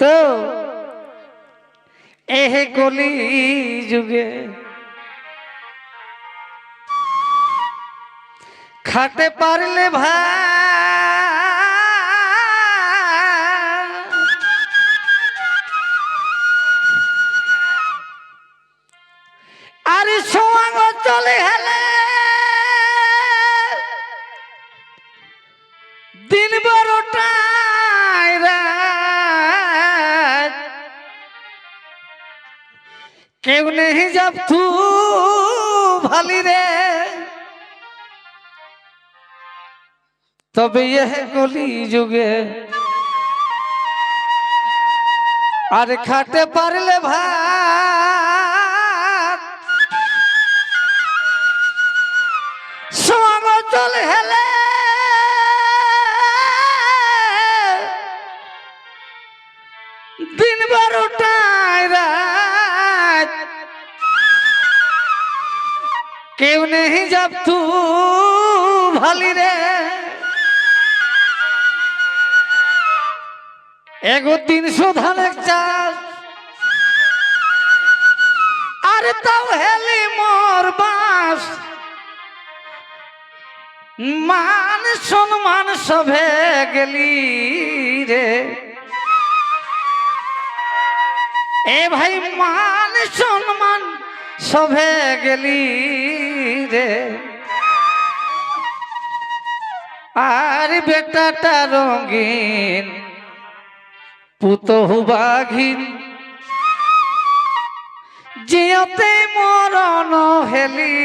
তো এহ কলি যুগে খাতে পারলে ভাই আরে সোয়াঙ্গ চলে হেলে দিন বারোটায় কেউ নেই যাব তু ভালি রে। তবে এহ কলি যুগে আর খাটে পারলে ভাত যাব তু ভালি রে। এগো তিনশো ধানের চাষ। আর তাও হেলি মোর বাস। মান সম্মান সভে গেলি রে। এ ভাই মান সম্মান সভে গেলি রে। আর বেটাটা রঙিন, পুতহু বাঘিন। জিয়তে মরণ হেলি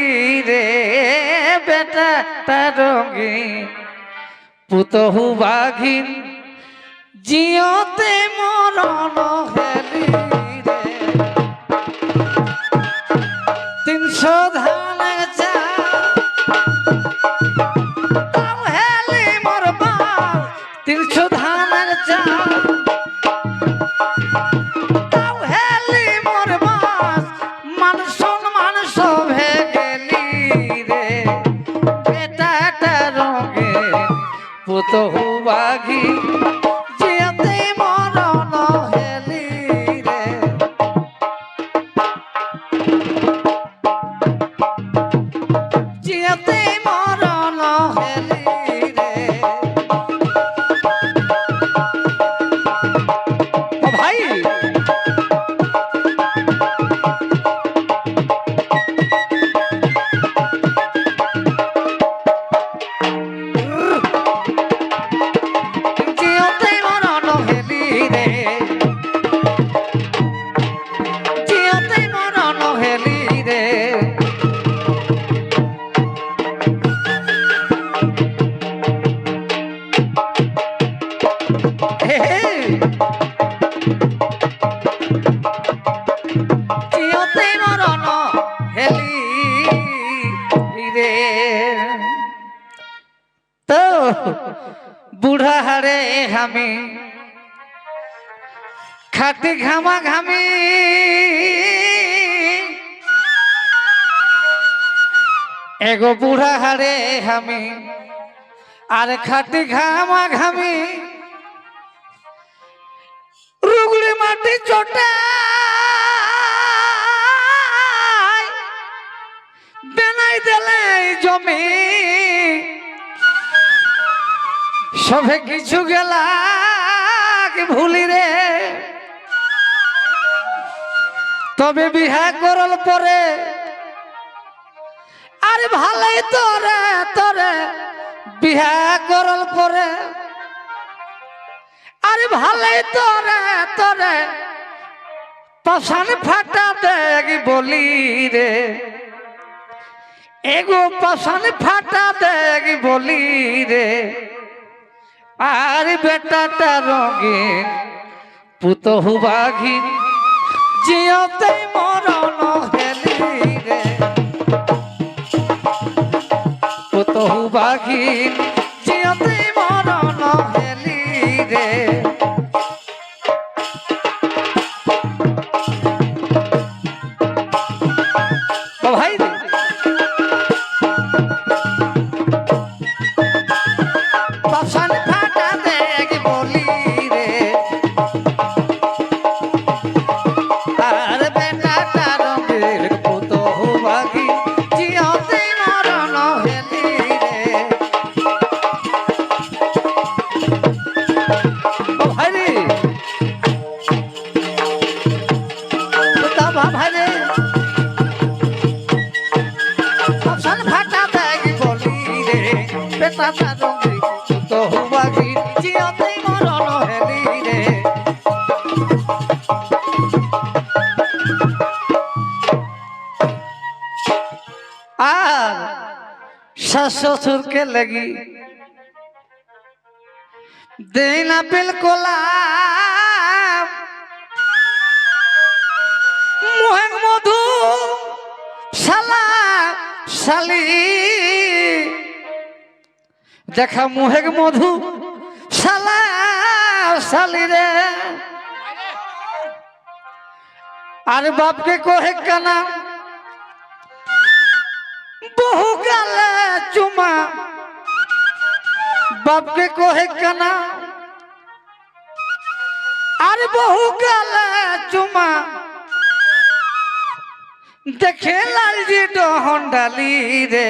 রে বেটাটা রঙিন, পুতহু বাঘিন। জিয়তে মরণ তো বুড়া হারে আমি খাটি ঘামা ঘামি এগো বুড়া হারে আমি আর খাটি ঘামা ঘামি মাটি চটা। বেনাই দিলে জমি। সবে কিছু গেলা ভুলি রে। তবে বিহা করল পরে। আরে ভালোই তোরে তোরে বিহা করল পরে। আরে ভালোই তোরে তোরে। পশান ফাটা দেগি বলি রে। এগো পশান ফাটা দেগি বলি রে। আর বেটাটা রঙিন, পুতহু বাঘিন। জিয়তে মরণ হেলি রে। পুতহু বাঘিন। বেটাটা রঙে তো হুবাগি জিয়তে মরণ হেলি রে আর শাশ শ্বশুরকে লাগি দেই না বিলকুলা মোহেন মধু শালা শালি দেখা মুহেক মধু, শালা আর বাপকে কোহে কানা, বহু গালে চুমা। বাপকে কোহে কানা, আর বহু গালে চুমা। দেখে লালজি ডহন ডালি রে।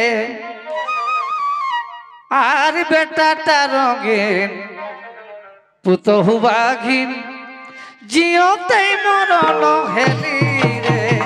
আর বেটাটা রঙের পুতহু বাঘিন জিওতেই মরণ হেলি রে